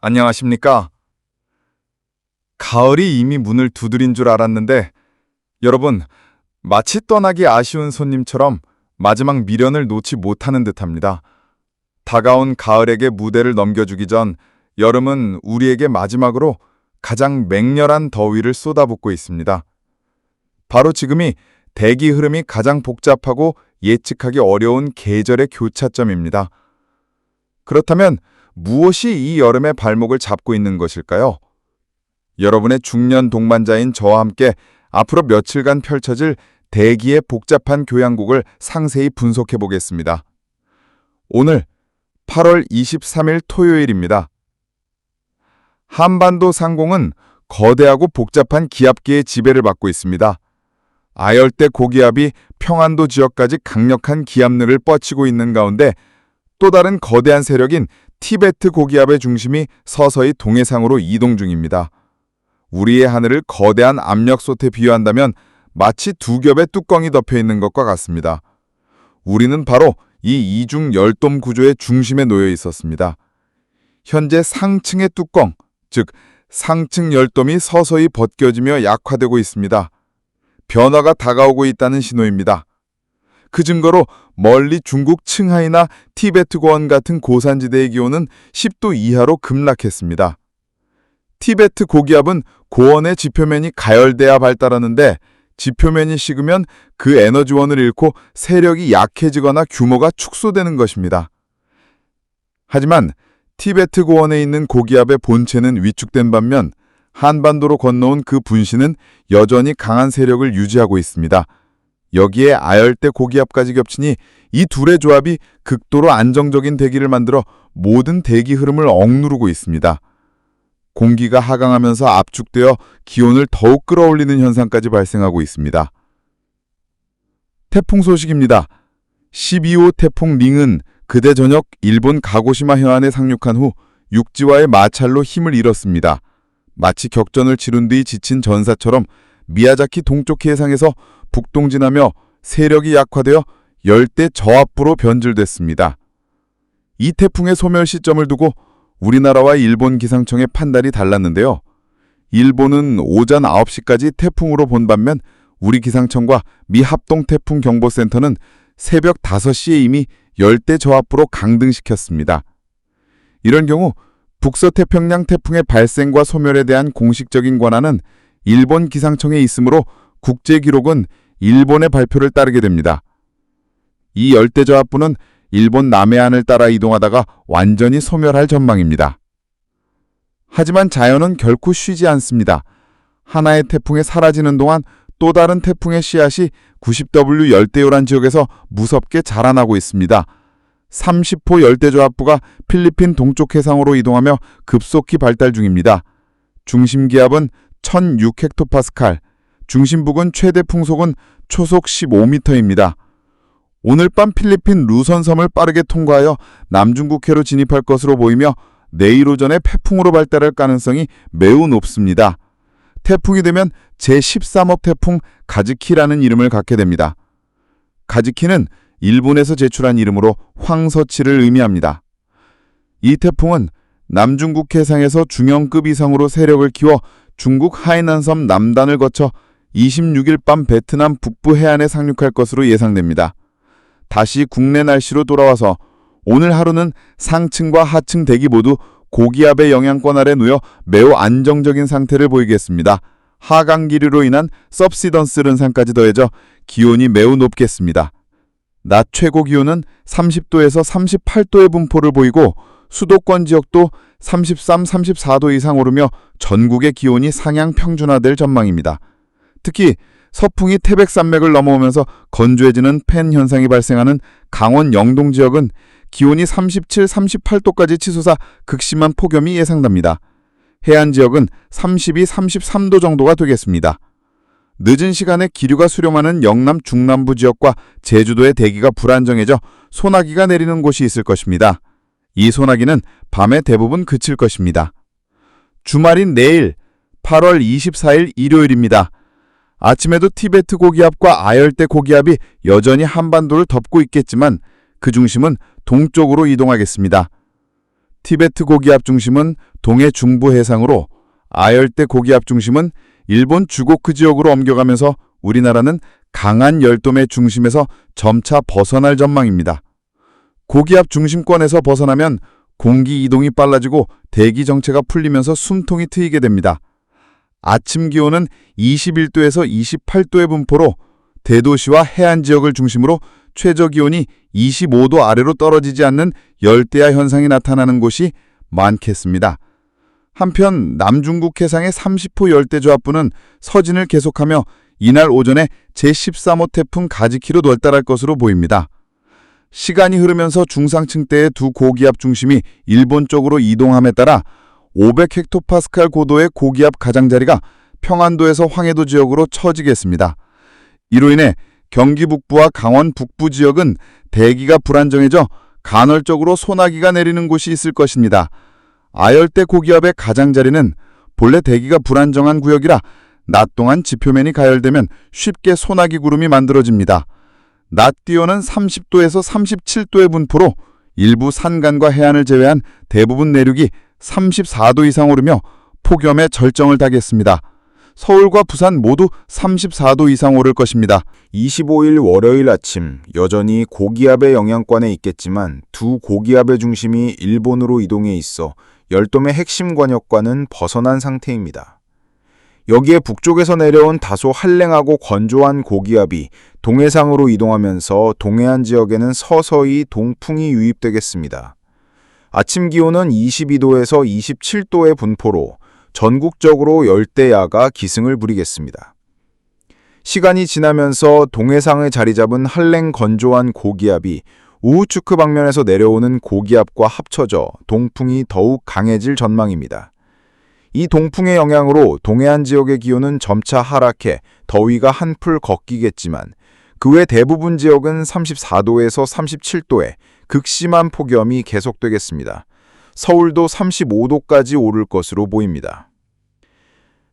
안녕하십니까? 가을이 이미 문을 두드린 줄 알았는데, 여러분, 마치 떠나기 아쉬운 손님처럼 마지막 미련을 놓지 못하는 듯합니다. 다가온 가을에게 무대를 넘겨주기 전 여름은 우리에게 마지막으로 가장 맹렬한 더위를 쏟아붓고 있습니다. 바로 지금이 대기 흐름이 가장 복잡하고 예측하기 어려운 계절의 교차점입니다. 그렇다면 무엇이 이 여름의 발목을 잡고 있는 것일까요? 여러분의 중년 동반자인 저와 함께 앞으로 며칠간 펼쳐질 대기의 복잡한 교양곡을 상세히 분석해 보겠습니다. 오늘 8월 23일 토요일입니다. 한반도 상공은 거대하고 복잡한 기압기의 지배를 받고 있습니다. 아열대 고기압이 평안도 지역까지 강력한 기압능을 뻗치고 있는 가운데 또 다른 거대한 세력인 티베트 고기압의 중심이 서서히 동해상으로 이동 중입니다. 우리의 하늘을 거대한 압력솥에 비유한다면 마치 두 겹의 뚜껑이 덮여 있는 것과 같습니다. 우리는 바로 이 이중 열돔 구조의 중심에 놓여 있었습니다. 현재 상층의 뚜껑, 즉 상층 열돔이 서서히 벗겨지며 약화되고 있습니다. 변화가 다가오고 있다는 신호입니다. 그 증거로 멀리 중국 층하이나 티베트 고원 같은 고산지대의 기온은 10도 이하로 급락했습니다. 티베트 고기압은 고원의 지표면이 가열돼야 발달하는데 지표면이 식으면 그 에너지원을 잃고 세력이 약해지거나 규모가 축소되는 것입니다. 하지만 티베트 고원에 있는 고기압의 본체는 위축된 반면 한반도로 건너온 그 분신은 여전히 강한 세력을 유지하고 있습니다. 여기에 아열대 고기압까지 겹치니 이 둘의 조합이 극도로 안정적인 대기를 만들어 모든 대기 흐름을 억누르고 있습니다. 공기가 하강하면서 압축되어 기온을 더욱 끌어올리는 현상까지 발생하고 있습니다. 태풍 소식입니다. 12호 태풍 링은 그대 저녁 일본 가고시마 해안에 상륙한 후 육지와의 마찰로 힘을 잃었습니다. 마치 격전을 치룬 뒤 지친 전사처럼 미야자키 동쪽 해상에서 북동진하며 세력이 약화되어 열대 저압부로 변질됐습니다. 이 태풍의 소멸 시점을 두고 우리나라와 일본 기상청의 판단이 달랐는데요. 일본은 오전 9시까지 태풍으로 본 반면 우리 기상청과 미 합동 태풍 경보센터는 새벽 5시에 이미 열대 저압부로 강등시켰습니다. 이런 경우 북서태평양 태풍의 발생과 소멸에 대한 공식적인 권한은 일본 기상청에 있으므로 국제 기록은 일본의 발표를 따르게 됩니다. 이 열대저압부는 일본 남해안을 따라 이동하다가 완전히 소멸할 전망입니다. 하지만 자연은 결코 쉬지 않습니다. 하나의 태풍에 사라지는 동안 또 다른 태풍의 씨앗이 90W 열대요란 지역에서 무섭게 자라나고 있습니다. 30호 열대저압부가 필리핀 동쪽 해상으로 이동하며 급속히 발달 중입니다. 중심 기압은 1006헥토파스칼, 중심 부근 최대 풍속은 초속 15m입니다. 오늘 밤 필리핀 루선섬을 빠르게 통과하여 남중국해로 진입할 것으로 보이며 내일 오전에 태풍으로 발달할 가능성이 매우 높습니다. 태풍이 되면 제13호 태풍 가즈키라는 이름을 갖게 됩니다. 가즈키는 일본에서 제출한 이름으로 황서치를 의미합니다. 이 태풍은 남중국 해상에서 중형급 이상으로 세력을 키워 중국 하이난섬 남단을 거쳐 26일 밤 베트남 북부 해안에 상륙할 것으로 예상됩니다. 다시 국내 날씨로 돌아와서 오늘 하루는 상층과 하층 대기 모두 고기압의 영향권 아래 놓여 매우 안정적인 상태를 보이겠습니다. 하강 기류로 인한 섭시던스 른상까지 더해져 기온이 매우 높겠습니다. 낮 최고 기온은 30도에서 38도의 분포를 보이고 수도권 지역도 33, 34도 이상 오르며 전국의 기온이 상향 평준화될 전망입니다. 특히 서풍이 태백산맥을 넘어오면서 건조해지는 팬 현상이 발생하는 강원 영동 지역은 기온이 37, 38도까지 치솟아 극심한 폭염이 예상됩니다. 해안 지역은 32, 33도 정도가 되겠습니다. 늦은 시간에 기류가 수렴하는 영남 중남부 지역과 제주도의 대기가 불안정해져 소나기가 내리는 곳이 있을 것입니다. 이 소나기는 밤에 대부분 그칠 것입니다. 주말인 내일 8월 24일 일요일입니다. 아침에도 티베트 고기압과 아열대 고기압이 여전히 한반도를 덮고 있겠지만 그 중심은 동쪽으로 이동하겠습니다. 티베트 고기압 중심은 동해 중부 해상으로 아열대 고기압 중심은 일본 주고크 지역으로 옮겨가면서 우리나라는 강한 열돔의 중심에서 점차 벗어날 전망입니다. 고기압 중심권에서 벗어나면 공기 이동이 빨라지고 대기 정체가 풀리면서 숨통이 트이게 됩니다. 아침 기온은 21도에서 28도의 분포로 대도시와 해안 지역을 중심으로 최저 기온이 25도 아래로 떨어지지 않는 열대야 현상이 나타나는 곳이 많겠습니다. 한편 남중국 해상의 30호 열대저하부는 서진을 계속하며 이날 오전에 제13호 태풍 가지키로 돌달할 것으로 보입니다. 시간이 흐르면서 중상층 대의 두 고기압 중심이 일본 쪽으로 이동함에 따라 500헥토파스칼 고도의 고기압 가장자리가 평안도에서 황해도 지역으로 처지겠습니다. 이로 인해 경기 북부와 강원 북부 지역은 대기가 불안정해져 간헐적으로 소나기가 내리는 곳이 있을 것입니다. 아열대 고기압의 가장자리는 본래 대기가 불안정한 구역이라 낮 동안 지표면이 가열되면 쉽게 소나기 구름이 만들어집니다. 낮 기온은 30도에서 37도의 분포로 일부 산간과 해안을 제외한 대부분 내륙이 34도 이상 오르며 폭염의 절정을 타겠습니다. 서울과 부산 모두 34도 이상 오를 것입니다. 25일 월요일 아침 여전히 고기압의 영향권에 있겠지만 두 고기압의 중심이 일본으로 이동해 있어 열돔의 핵심 관역과는 벗어난 상태입니다. 여기에 북쪽에서 내려온 다소 한랭하고 건조한 고기압이 동해상으로 이동하면서 동해안 지역에는 서서히 동풍이 유입되겠습니다. 아침 기온은 22도에서 27도의 분포로 전국적으로 열대야가 기승을 부리겠습니다. 시간이 지나면서 동해상에 자리 잡은 한랭 건조한 고기압이 우후츠크 방면에서 내려오는 고기압과 합쳐져 동풍이 더욱 강해질 전망입니다. 이 동풍의 영향으로 동해안 지역의 기온은 점차 하락해 더위가 한풀 걷기겠지만 그 외 대부분 지역은 34도에서 37도에 극심한 폭염이 계속되겠습니다. 서울도 35도까지 오를 것으로 보입니다.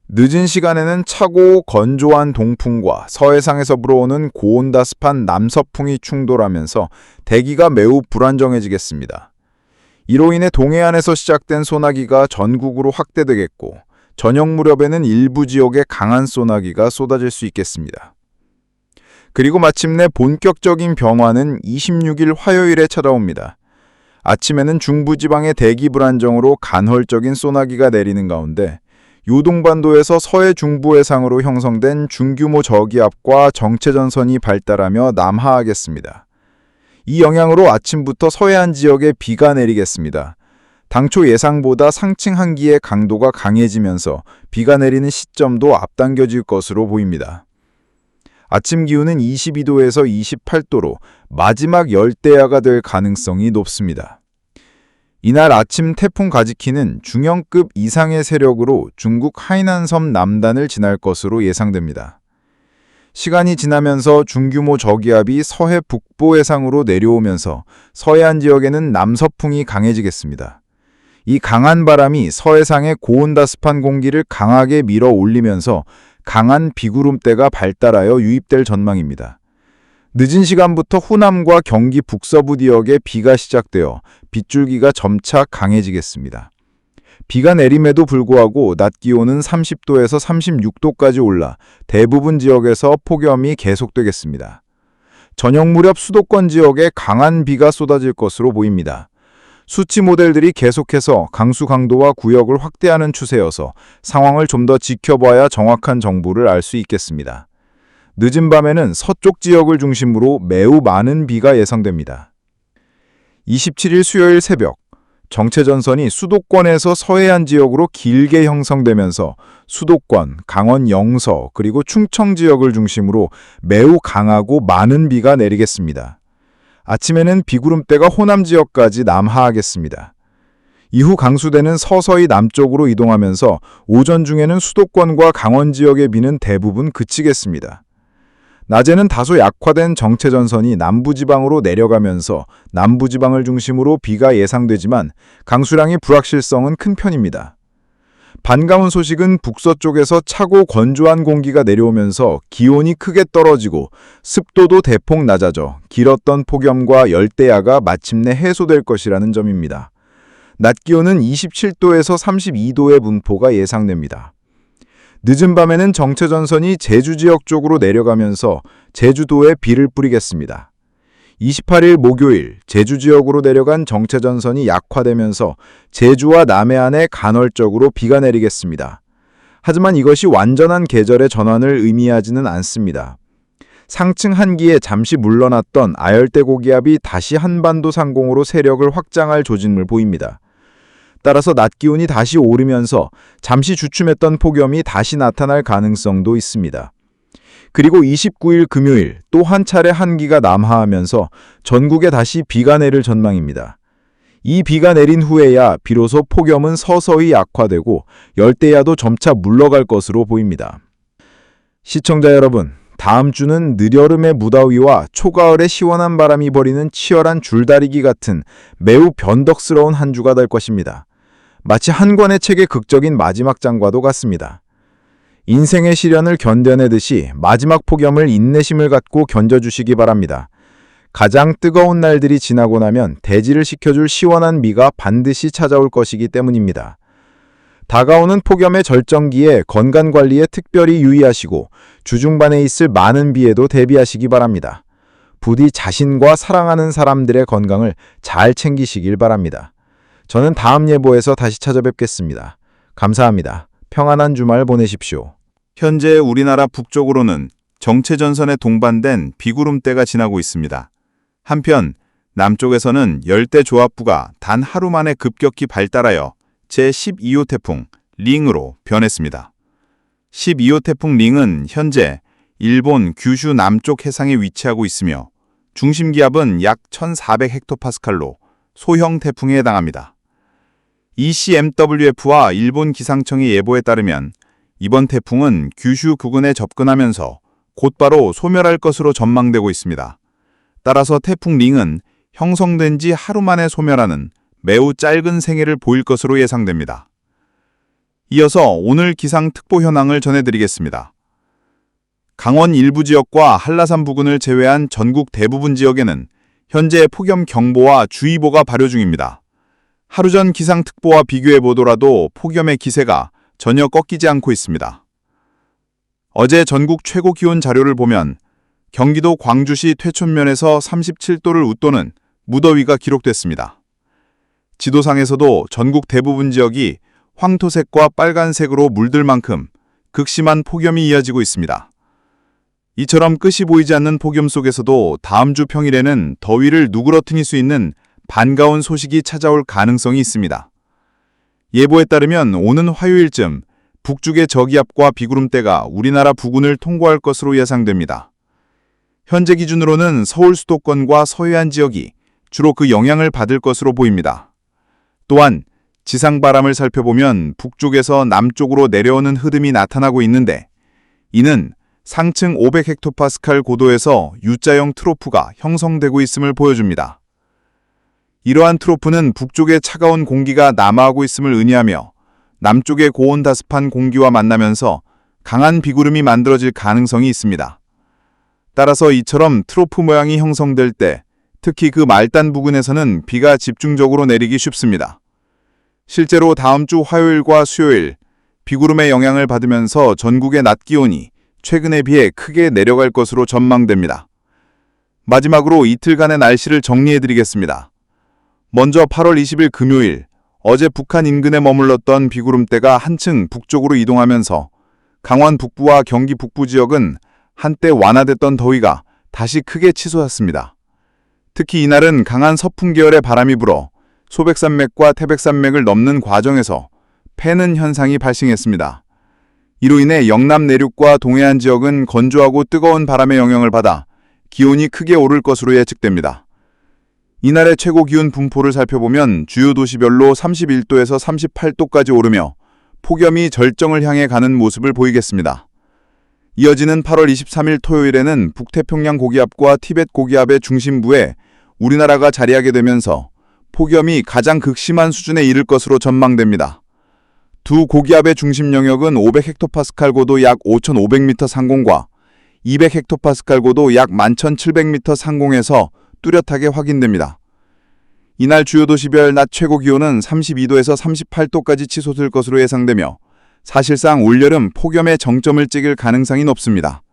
늦은 시간에는 차고 건조한 동풍과 서해상에서 불어오는 고온다습한 남서풍이 충돌하면서 대기가 매우 불안정해지겠습니다. 이로 인해 동해안에서 시작된 소나기가 전국으로 확대되겠고 저녁 무렵에는 일부 지역에 강한 소나기가 쏟아질 수 있겠습니다. 그리고 마침내 본격적인 변화는 26일 화요일에 찾아옵니다. 아침에는 중부지방의 대기 불안정으로 간헐적인 소나기가 내리는 가운데 요동반도에서 서해 중부 해상으로 형성된 중규모 저기압과 정체전선이 발달하며 남하하겠습니다. 이 영향으로 아침부터 서해안 지역에 비가 내리겠습니다. 당초 예상보다 상층 한기의 강도가 강해지면서 비가 내리는 시점도 앞당겨질 것으로 보입니다. 아침 기온은 22도에서 28도로 마지막 열대야가 될 가능성이 높습니다. 이날 아침 태풍 가지키는 중형급 이상의 세력으로 중국 하이난섬 남단을 지날 것으로 예상됩니다. 시간이 지나면서 중규모 저기압이 서해 북부 해상으로 내려오면서 서해안 지역에는 남서풍이 강해지겠습니다. 이 강한 바람이 서해상의 고온다습한 공기를 강하게 밀어 올리면서 강한 비구름대가 발달하여 유입될 전망입니다. 늦은 시간부터 호남과 경기 북서부 지역에 비가 시작되어 빗줄기가 점차 강해지겠습니다. 비가 내림에도 불구하고 낮 기온은 30도에서 36도까지 올라 대부분 지역에서 폭염이 계속되겠습니다. 저녁 무렵 수도권 지역에 강한 비가 쏟아질 것으로 보입니다. 수치 모델들이 계속해서 강수 강도와 구역을 확대하는 추세여서 상황을 좀 더 지켜봐야 정확한 정보를 알 수 있겠습니다. 늦은 밤에는 서쪽 지역을 중심으로 매우 많은 비가 예상됩니다. 27일 수요일 새벽, 정체전선이 수도권에서 서해안 지역으로 길게 형성되면서 수도권, 강원 영서, 그리고 충청 지역을 중심으로 매우 강하고 많은 비가 내리겠습니다. 아침에는 비구름대가 호남 지역까지 남하하겠습니다. 이후 강수대는 서서히 남쪽으로 이동하면서 오전 중에는 수도권과 강원 지역의 비는 대부분 그치겠습니다. 낮에는 다소 약화된 정체전선이 남부지방으로 내려가면서 남부지방을 중심으로 비가 예상되지만 강수량의 불확실성은 큰 편입니다. 반가운 소식은 북서쪽에서 차고 건조한 공기가 내려오면서 기온이 크게 떨어지고 습도도 대폭 낮아져 길었던 폭염과 열대야가 마침내 해소될 것이라는 점입니다. 낮 기온은 27도에서 32도의 분포가 예상됩니다. 늦은 밤에는 정체전선이 제주 지역 쪽으로 내려가면서 제주도에 비를 뿌리겠습니다. 28일 목요일 제주 지역으로 내려간 정체전선이 약화되면서 제주와 남해안에 간헐적으로 비가 내리겠습니다. 하지만 이것이 완전한 계절의 전환을 의미하지는 않습니다. 상층 한기에 잠시 물러났던 아열대 고기압이 다시 한반도 상공으로 세력을 확장할 조짐을 보입니다. 따라서 낮 기온이 다시 오르면서 잠시 주춤했던 폭염이 다시 나타날 가능성도 있습니다. 그리고 29일 금요일 또 한 차례 한기가 남하하면서 전국에 다시 비가 내릴 전망입니다. 이 비가 내린 후에야 비로소 폭염은 서서히 약화되고 열대야도 점차 물러갈 것으로 보입니다. 시청자 여러분, 다음 주는 느려름의 무더위와 초가을의 시원한 바람이 버리는 치열한 줄다리기 같은 매우 변덕스러운 한 주가 될 것입니다. 마치 한 권의 책의 극적인 마지막 장과도 같습니다. 인생의 시련을 견뎌내듯이 마지막 폭염을 인내심을 갖고 견뎌주시기 바랍니다. 가장 뜨거운 날들이 지나고 나면 대지를 식혀줄 시원한 미가 반드시 찾아올 것이기 때문입니다. 다가오는 폭염의 절정기에 건강관리에 특별히 유의하시고 주중반에 있을 많은 비에도 대비하시기 바랍니다. 부디 자신과 사랑하는 사람들의 건강을 잘 챙기시길 바랍니다. 저는 다음 예보에서 다시 찾아뵙겠습니다. 감사합니다. 평안한 주말 보내십시오. 현재 우리나라 북쪽으로는 정체전선에 동반된 비구름대가 지나고 있습니다. 한편 남쪽에서는 열대 조합부가 단 하루 만에 급격히 발달하여 제12호 태풍 링으로 변했습니다. 12호 태풍 링은 현재 일본 규슈 남쪽 해상에 위치하고 있으며 중심 기압은 약 1400헥토파스칼로 소형 태풍에 해당합니다. ECMWF와 일본 기상청의 예보에 따르면 이번 태풍은 규슈 부근에 접근하면서 곧바로 소멸할 것으로 전망되고 있습니다. 따라서 태풍 링은 형성된 지 하루 만에 소멸하는 매우 짧은 생애를 보일 것으로 예상됩니다. 이어서 오늘 기상 특보 현황을 전해드리겠습니다. 강원 일부 지역과 한라산 부근을 제외한 전국 대부분 지역에는 현재 폭염 경보와 주의보가 발효 중입니다. 하루 전 기상특보와 비교해 보더라도 폭염의 기세가 전혀 꺾이지 않고 있습니다. 어제 전국 최고 기온 자료를 보면 경기도 광주시 퇴촌면에서 37도를 웃도는 무더위가 기록됐습니다. 지도상에서도 전국 대부분 지역이 황토색과 빨간색으로 물들 만큼 극심한 폭염이 이어지고 있습니다. 이처럼 끝이 보이지 않는 폭염 속에서도 다음 주 평일에는 더위를 누그러뜨릴 수 있는 반가운 소식이 찾아올 가능성이 있습니다. 예보에 따르면 오는 화요일쯤 북쪽의 저기압과 비구름대가 우리나라 부근을 통과할 것으로 예상됩니다. 현재 기준으로는 서울 수도권과 서해안 지역이 주로 그 영향을 받을 것으로 보입니다. 또한 지상 바람을 살펴보면 북쪽에서 남쪽으로 내려오는 흐름이 나타나고 있는데 이는 상층 500헥토파스칼 고도에서 U자형 트로프가 형성되고 있음을 보여줍니다. 이러한 트로프는 북쪽의 차가운 공기가 남하하고 있음을 의미하며 남쪽의 고온다습한 공기와 만나면서 강한 비구름이 만들어질 가능성이 있습니다. 따라서 이처럼 트로프 모양이 형성될 때 특히 그 말단 부근에서는 비가 집중적으로 내리기 쉽습니다. 실제로 다음 주 화요일과 수요일 비구름의 영향을 받으면서 전국의 낮 기온이 최근에 비해 크게 내려갈 것으로 전망됩니다. 마지막으로 이틀간의 날씨를 정리해드리겠습니다. 먼저 8월 20일 금요일 어제 북한 인근에 머물렀던 비구름대가 한층 북쪽으로 이동하면서 강원 북부와 경기 북부 지역은 한때 완화됐던 더위가 다시 크게 치솟았습니다. 특히 이날은 강한 서풍 계열의 바람이 불어 소백산맥과 태백산맥을 넘는 과정에서 패는 현상이 발생했습니다. 이로 인해 영남 내륙과 동해안 지역은 건조하고 뜨거운 바람의 영향을 받아 기온이 크게 오를 것으로 예측됩니다. 이날의 최고 기온 분포를 살펴보면 주요 도시별로 31도에서 38도까지 오르며 폭염이 절정을 향해 가는 모습을 보이겠습니다. 이어지는 8월 23일 토요일에는 북태평양 고기압과 티벳 고기압의 중심부에 우리나라가 자리하게 되면서 폭염이 가장 극심한 수준에 이를 것으로 전망됩니다. 두 고기압의 중심 영역은 500헥토파스칼 고도 약 5,500m 상공과 200헥토파스칼 고도 약 11,700m 상공에서 뚜렷하게 확인됩니다. 이날 주요 도시별 낮 최고 기온은 32도에서 38도까지 치솟을 것으로 예상되며 사실상 올여름 폭염의 정점을 찍을 가능성이 높습니다.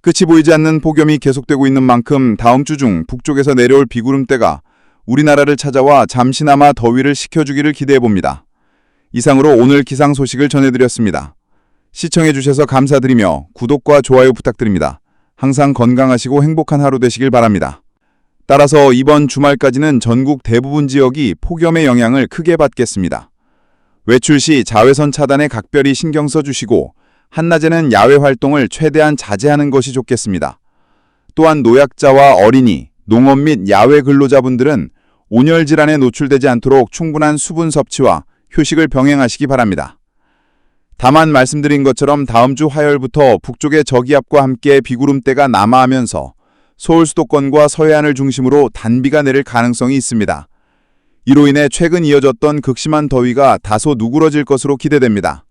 끝이 보이지 않는 폭염이 계속되고 있는 만큼 다음 주 중 북쪽에서 내려올 비구름대가 우리나라를 찾아와 잠시나마 더위를 식혀주기를 기대해 봅니다. 이상으로 오늘 기상 소식을 전해드렸습니다. 시청해 주셔서 감사드리며 구독과 좋아요 부탁드립니다. 항상 건강하시고 행복한 하루 되시길 바랍니다. 따라서 이번 주말까지는 전국 대부분 지역이 폭염의 영향을 크게 받겠습니다. 외출 시 자외선 차단에 각별히 신경 써 주시고 한낮에는 야외 활동을 최대한 자제하는 것이 좋겠습니다. 또한 노약자와 어린이, 농업 및 야외 근로자분들은 온열 질환에 노출되지 않도록 충분한 수분 섭취와 휴식을 병행하시기 바랍니다. 다만 말씀드린 것처럼 다음 주 화요일부터 북쪽의 저기압과 함께 비구름대가 남하하면서 서울 수도권과 서해안을 중심으로 단비가 내릴 가능성이 있습니다. 이로 인해 최근 이어졌던 극심한 더위가 다소 누그러질 것으로 기대됩니다.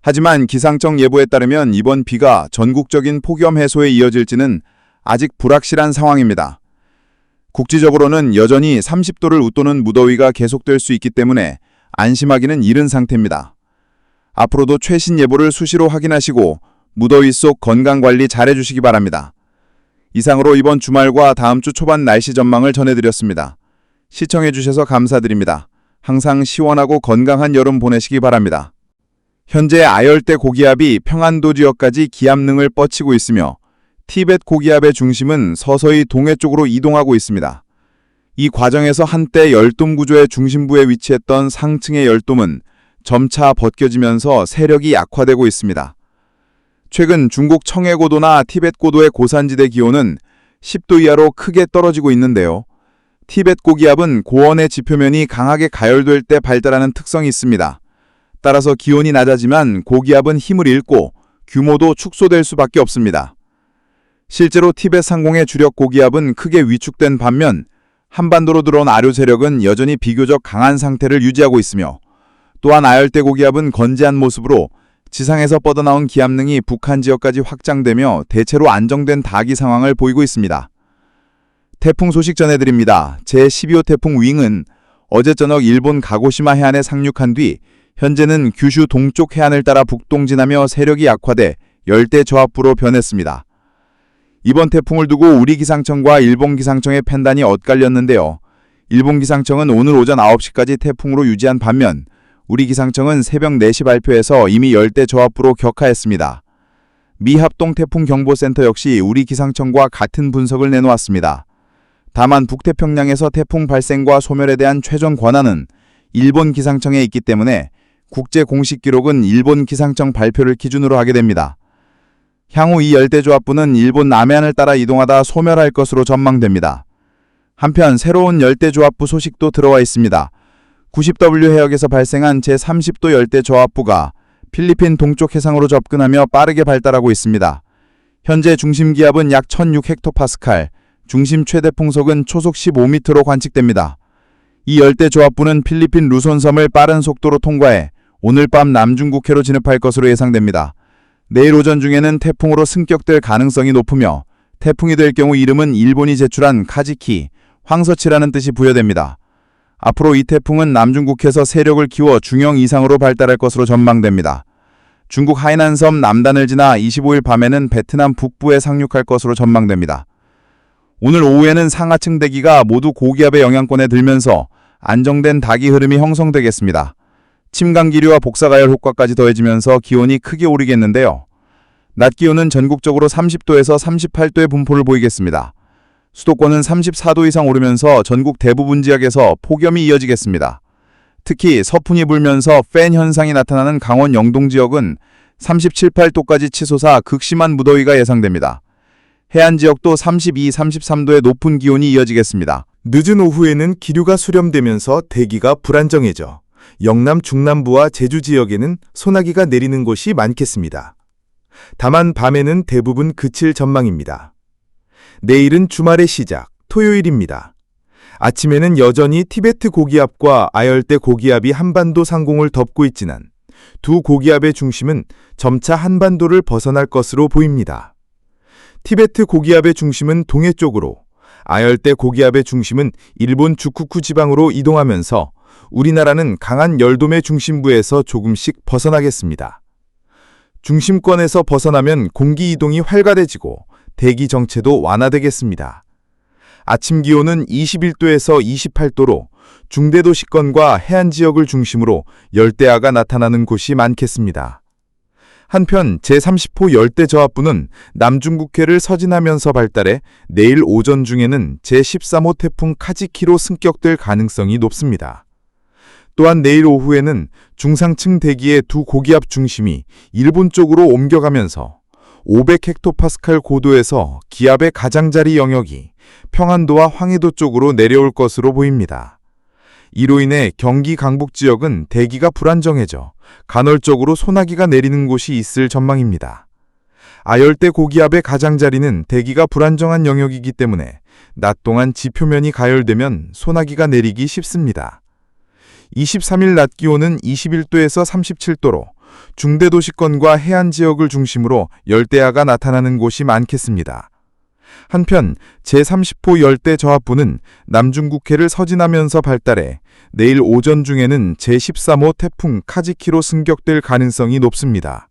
하지만 기상청 예보에 따르면 이번 비가 전국적인 폭염 해소에 이어질지는 아직 불확실한 상황입니다. 국지적으로는 여전히 30도를 웃도는 무더위가 계속될 수 있기 때문에 안심하기는 이른 상태입니다. 앞으로도 최신 예보를 수시로 확인하시고 무더위 속 건강관리 잘해주시기 바랍니다. 이상으로 이번 주말과 다음 주 초반 날씨 전망을 전해드렸습니다. 시청해주셔서 감사드립니다. 항상 시원하고 건강한 여름 보내시기 바랍니다. 현재 아열대 고기압이 평안도 지역까지 기압능을 뻗치고 있으며 티벳 고기압의 중심은 서서히 동해 쪽으로 이동하고 있습니다. 이 과정에서 한때 열돔 구조의 중심부에 위치했던 상층의 열돔은 점차 벗겨지면서 세력이 약화되고 있습니다. 최근 중국 청해고도나 티벳 고도의 고산지대 기온은 10도 이하로 크게 떨어지고 있는데요. 티벳 고기압은 고원의 지표면이 강하게 가열될 때 발달하는 특성이 있습니다. 따라서 기온이 낮아지만 고기압은 힘을 잃고 규모도 축소될 수밖에 없습니다. 실제로 티벳 상공의 주력 고기압은 크게 위축된 반면 한반도로 들어온 아류 세력은 여전히 비교적 강한 상태를 유지하고 있으며 또한 아열대 고기압은 건재한 모습으로 지상에서 뻗어나온 기압능이 북한 지역까지 확장되며 대체로 안정된 다기 상황을 보이고 있습니다. 태풍 소식 전해드립니다. 제12호 태풍 윙은 어제 저녁 일본 가고시마 해안에 상륙한 뒤 현재는 규슈 동쪽 해안을 따라 북동진하며 세력이 약화돼 열대 저압부로 변했습니다. 이번 태풍을 두고 우리 기상청과 일본 기상청의 판단이 엇갈렸는데요. 일본 기상청은 오늘 오전 9시까지 태풍으로 유지한 반면 우리 기상청은 새벽 4시 발표에서 이미 열대 저압부로 격하했습니다. 미 합동 태풍 경보센터 역시 우리 기상청과 같은 분석을 내놓았습니다. 다만 북태평양에서 태풍 발생과 소멸에 대한 최종 권한은 일본 기상청에 있기 때문에 국제 공식 기록은 일본 기상청 발표를 기준으로 하게 됩니다. 향후 이 열대조합부는 일본 남해안을 따라 이동하다 소멸할 것으로 전망됩니다. 한편 새로운 열대조합부 소식도 들어와 있습니다. 90W 해역에서 발생한 제30도 열대 저압부가 필리핀 동쪽 해상으로 접근하며 빠르게 발달하고 있습니다. 현재 중심 기압은 약 1006헥토파스칼, 중심 최대 풍속은 초속 15m로 관측됩니다. 이 열대 저압부는 필리핀 루손섬을 빠른 속도로 통과해 오늘 밤 남중국해로 진입할 것으로 예상됩니다. 내일 오전 중에는 태풍으로 승격될 가능성이 높으며 태풍이 될 경우 이름은 일본이 제출한 카지키, 황서치라는 뜻이 부여됩니다. 앞으로 이 태풍은 남중국해에서 세력을 키워 중형 이상으로 발달할 것으로 전망됩니다. 중국 하이난섬 남단을 지나 25일 밤에는 베트남 북부에 상륙할 것으로 전망됩니다. 오늘 오후에는 상하층 대기가 모두 고기압의 영향권에 들면서 안정된 다기 흐름이 형성되겠습니다. 침강기류와 복사가열 효과까지 더해지면서 기온이 크게 오르겠는데요. 낮 기온은 전국적으로 30도에서 38도의 분포를 보이겠습니다. 수도권은 34도 이상 오르면서 전국 대부분 지역에서 폭염이 이어지겠습니다. 특히 서풍이 불면서 팬 현상이 나타나는 강원 영동 지역은 37, 8도까지 치솟아 극심한 무더위가 예상됩니다. 해안 지역도 32, 33도의 높은 기온이 이어지겠습니다. 늦은 오후에는 기류가 수렴되면서 대기가 불안정해져 영남 중남부와 제주 지역에는 소나기가 내리는 곳이 많겠습니다. 다만 밤에는 대부분 그칠 전망입니다. 내일은 주말의 시작, 토요일입니다. 아침에는 여전히 티베트 고기압과 아열대 고기압이 한반도 상공을 덮고 있지만 두 고기압의 중심은 점차 한반도를 벗어날 것으로 보입니다. 티베트 고기압의 중심은 동해 쪽으로, 아열대 고기압의 중심은 일본 주쿠쿠 지방으로 이동하면서 우리나라는 강한 열돔의 중심부에서 조금씩 벗어나겠습니다. 중심권에서 벗어나면 공기 이동이 활발해지고 대기 정체도 완화되겠습니다. 아침 기온은 21도에서 28도로 중대도 시권과 해안 지역을 중심으로 열대야가 나타나는 곳이 많겠습니다. 한편 제30호 열대 저하부는 남중국해를 서진하면서 발달해 내일 오전 중에는 제13호 태풍 카지키로 승격될 가능성이 높습니다. 또한 내일 오후에는 중상층 대기의 두 고기압 중심이 일본 쪽으로 옮겨가면서 500헥토파스칼 고도에서 기압의 가장자리 영역이 평안도와 황해도 쪽으로 내려올 것으로 보입니다. 이로 인해 경기 강북 지역은 대기가 불안정해져 간헐적으로 소나기가 내리는 곳이 있을 전망입니다. 아열대 고기압의 가장자리는 대기가 불안정한 영역이기 때문에 낮 동안 지표면이 가열되면 소나기가 내리기 쉽습니다. 23일 낮 기온은 21도에서 37도로 중대도시권과 해안 지역을 중심으로 열대야가 나타나는 곳이 많겠습니다. 한편 제30호 열대 저하부는 남중국해를 서진하면서 발달해 내일 오전 중에는 제13호 태풍 카지키로 승격될 가능성이 높습니다.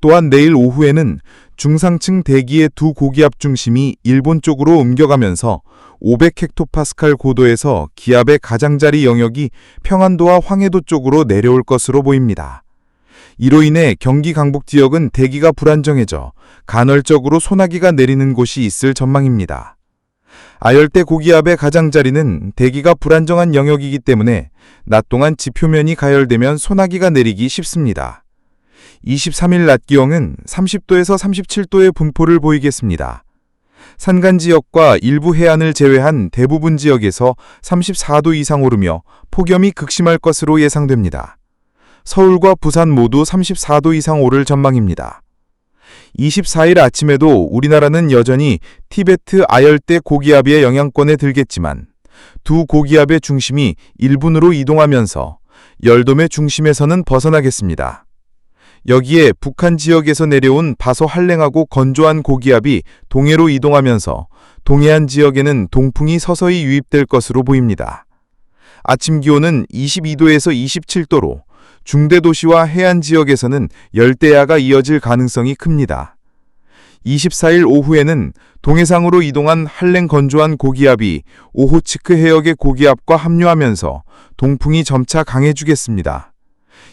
또한 내일 오후에는 중상층 대기의 두 고기압 중심이 일본 쪽으로 옮겨가면서 500헥토파스칼 고도에서 기압의 가장자리 영역이 평안도와 황해도 쪽으로 내려올 것으로 보입니다. 이로 인해 경기 강북 지역은 대기가 불안정해져 간헐적으로 소나기가 내리는 곳이 있을 전망입니다. 아열대 고기압의 가장자리는 대기가 불안정한 영역이기 때문에 낮 동안 지표면이 가열되면 소나기가 내리기 쉽습니다. 23일 낮 기온은 30도에서 37도의 분포를 보이겠습니다. 산간 지역과 일부 해안을 제외한 대부분 지역에서 34도 이상 오르며 폭염이 극심할 것으로 예상됩니다. 서울과 부산 모두 34도 이상 오를 전망입니다. 24일 아침에도 우리나라는 여전히 티베트 아열대 고기압의 영향권에 들겠지만 두 고기압의 중심이 일본으로 이동하면서 열돔의 중심에서는 벗어나겠습니다. 여기에 북한 지역에서 내려온 바소 한랭하고 건조한 고기압이 동해로 이동하면서 동해안 지역에는 동풍이 서서히 유입될 것으로 보입니다. 아침 기온은 22도에서 27도로 중대도시와 해안 지역에서는 열대야가 이어질 가능성이 큽니다. 24일 오후에는 동해상으로 이동한 한랭 건조한 고기압이 오호츠크 해역의 고기압과 합류하면서 동풍이 점차 강해지겠습니다.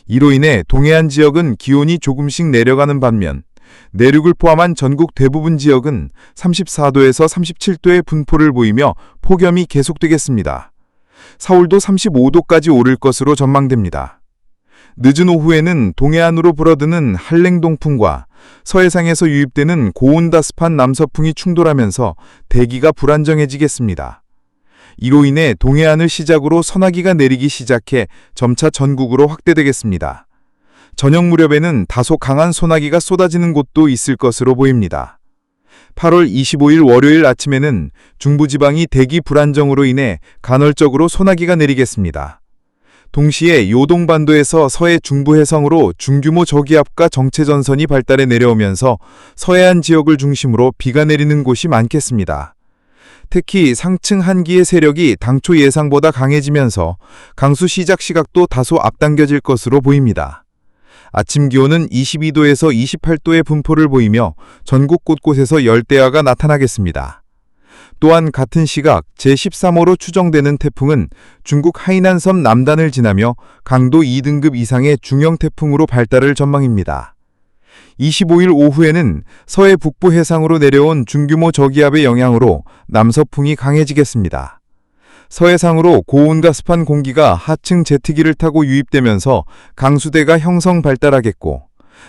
이로 인해 동해안 지역은 기온이 조금씩 내려가는 반면 내륙을 포함한 전국 대부분 지역은 34도에서 37도의 분포를 보이며 폭염이 계속되겠습니다. 서울도 35도까지 오를 것으로 전망됩니다. 늦은 오후에는 동해안으로 불어드는 한랭 동풍과 서해상에서 유입되는 고온다습한 남서풍이 충돌하면서 대기가 불안정해지겠습니다. 이로 인해 동해안을 시작으로 서나기가 내리기 시작해 점차 전국으로 확대되겠습니다. 저녁 무렵에는 다소 강한 소나기가 쏟아지는 곳도 있을 것으로 보입니다. 8월 25일 월요일 아침에는 중부지방이 대기 불안정으로 인해 간헐적으로 소나기가 내리겠습니다. 동시에 요동반도에서 서해 중부 해상으로 중규모 저기압과 정체전선이 발달해 내려오면서 서해안 지역을 중심으로 비가 내리는 곳이 많겠습니다. 특히 상층 한기의 세력이 당초 예상보다 강해지면서 강수 시작 시각도 다소 앞당겨질 것으로 보입니다. 아침 기온은 22도에서 28도의 분포를 보이며 전국 곳곳에서 열대야가 나타나겠습니다. 또한 같은 시각 제13호로 추정되는 태풍은 중국 하이난섬 남단을 지나며 강도 2등급 이상의 중형 태풍으로 발달을 전망입니다. 25일 오후에는 서해 북부 해상으로 내려온 중규모 저기압의 영향으로 남서풍이 강해지겠습니다. 서해상으로 고온과 습한 공기가 하층 제트기를 타고 유입되면서 강수대가 형성 발달하겠고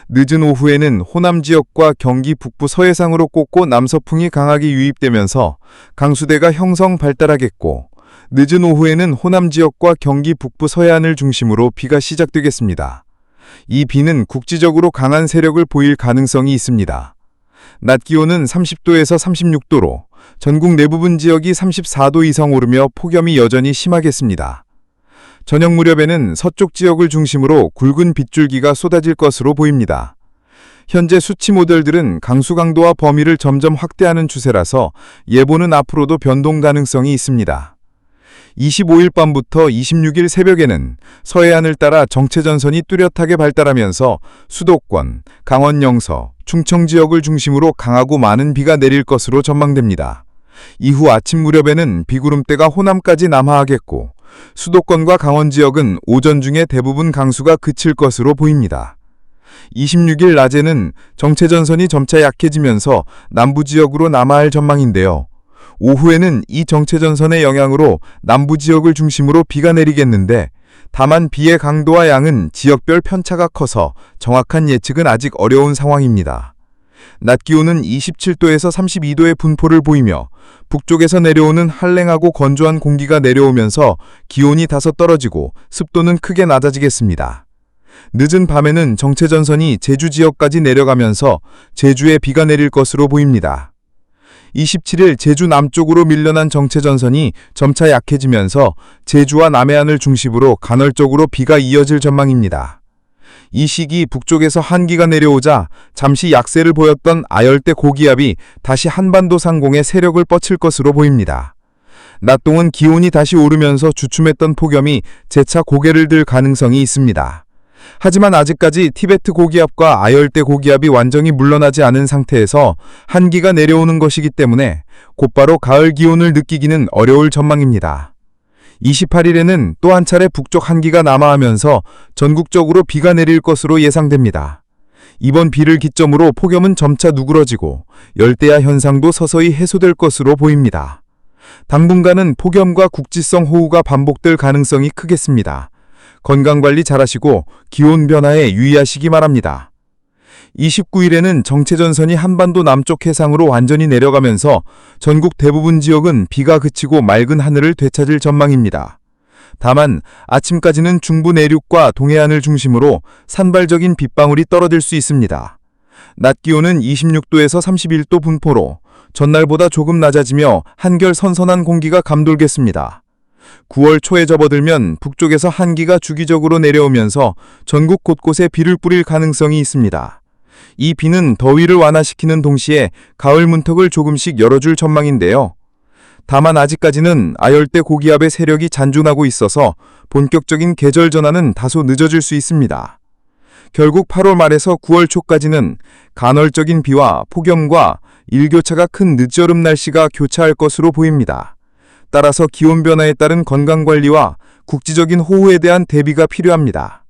늦은 오후에는 호남 지역과 경기 북부 서해상으로 꽂고 남서풍이 강하게 유입되면서 강수대가 형성 발달하겠고 늦은 오후에는 호남 지역과 경기 북부 서해안을 중심으로 비가 시작되겠습니다. 이 비는 국지적으로 강한 세력을 보일 가능성이 있습니다. 낮 기온은 30도에서 36도로 전국 대부분 지역이 34도 이상 오르며 폭염이 여전히 심하겠습니다. 저녁 무렵에는 서쪽 지역을 중심으로 굵은 빗줄기가 쏟아질 것으로 보입니다. 현재 수치 모델들은 강수 강도와 범위를 점점 확대하는 추세라서 예보는 앞으로도 변동 가능성이 있습니다. 25일 밤부터 26일 새벽에는 서해안을 따라 정체전선이 뚜렷하게 발달하면서 수도권, 강원 영서, 충청 지역을 중심으로 강하고 많은 비가 내릴 것으로 전망됩니다. 이후 아침 무렵에는 비구름대가 호남까지 남하하겠고 수도권과 강원 지역은 오전 중에 대부분 강수가 그칠 것으로 보입니다. 26일 낮에는 정체전선이 점차 약해지면서 남부 지역으로 남하할 전망인데요. 오후에는 이 정체전선의 영향으로 남부 지역을 중심으로 비가 내리겠는데 다만 비의 강도와 양은 지역별 편차가 커서 정확한 예측은 아직 어려운 상황입니다. 낮 기온은 27도에서 32도의 분포를 보이며 북쪽에서 내려오는 한랭하고 건조한 공기가 내려오면서 기온이 다소 떨어지고 습도는 크게 낮아지겠습니다. 늦은 밤에는 정체전선이 제주 지역까지 내려가면서 제주에 비가 내릴 것으로 보입니다. 27일 제주 남쪽으로 밀려난 정체전선이 점차 약해지면서 제주와 남해안을 중심으로 간헐적으로 비가 이어질 전망입니다. 이 시기 북쪽에서 한기가 내려오자 잠시 약세를 보였던 아열대 고기압이 다시 한반도 상공에 세력을 뻗칠 것으로 보입니다. 낮 동은 기온이 다시 오르면서 주춤했던 폭염이 재차 고개를 들 가능성이 있습니다. 하지만 아직까지 티베트 고기압과 아열대 고기압이 완전히 물러나지 않은 상태에서 한기가 내려오는 것이기 때문에 곧바로 가을 기온을 느끼기는 어려울 전망입니다. 28일에는 또 한 차례 북쪽 한기가 남하하면서 전국적으로 비가 내릴 것으로 예상됩니다. 이번 비를 기점으로 폭염은 점차 누그러지고 열대야 현상도 서서히 해소될 것으로 보입니다. 당분간은 폭염과 국지성 호우가 반복될 가능성이 크겠습니다. 건강관리 잘하시고 기온 변화에 유의하시기 바랍니다. 29일에는 정체전선이 한반도 남쪽 해상으로 완전히 내려가면서 전국 대부분 지역은 비가 그치고 맑은 하늘을 되찾을 전망입니다. 다만 아침까지는 중부 내륙과 동해안을 중심으로 산발적인 빗방울이 떨어질 수 있습니다. 낮 기온은 26도에서 31도 분포로 전날보다 조금 낮아지며 한결 선선한 공기가 감돌겠습니다. 9월 초에 접어들면 북쪽에서 한기가 주기적으로 내려오면서 전국 곳곳에 비를 뿌릴 가능성이 있습니다. 이 비는 더위를 완화시키는 동시에 가을 문턱을 조금씩 열어줄 전망인데요. 다만 아직까지는 아열대 고기압의 세력이 잔존하고 있어서 본격적인 계절 전환은 다소 늦어질 수 있습니다. 결국 8월 말에서 9월 초까지는 간헐적인 비와 폭염과 일교차가 큰 늦여름 날씨가 교차할 것으로 보입니다. 따라서 기온 변화에 따른 건강 관리와 국지적인 호우에 대한 대비가 필요합니다.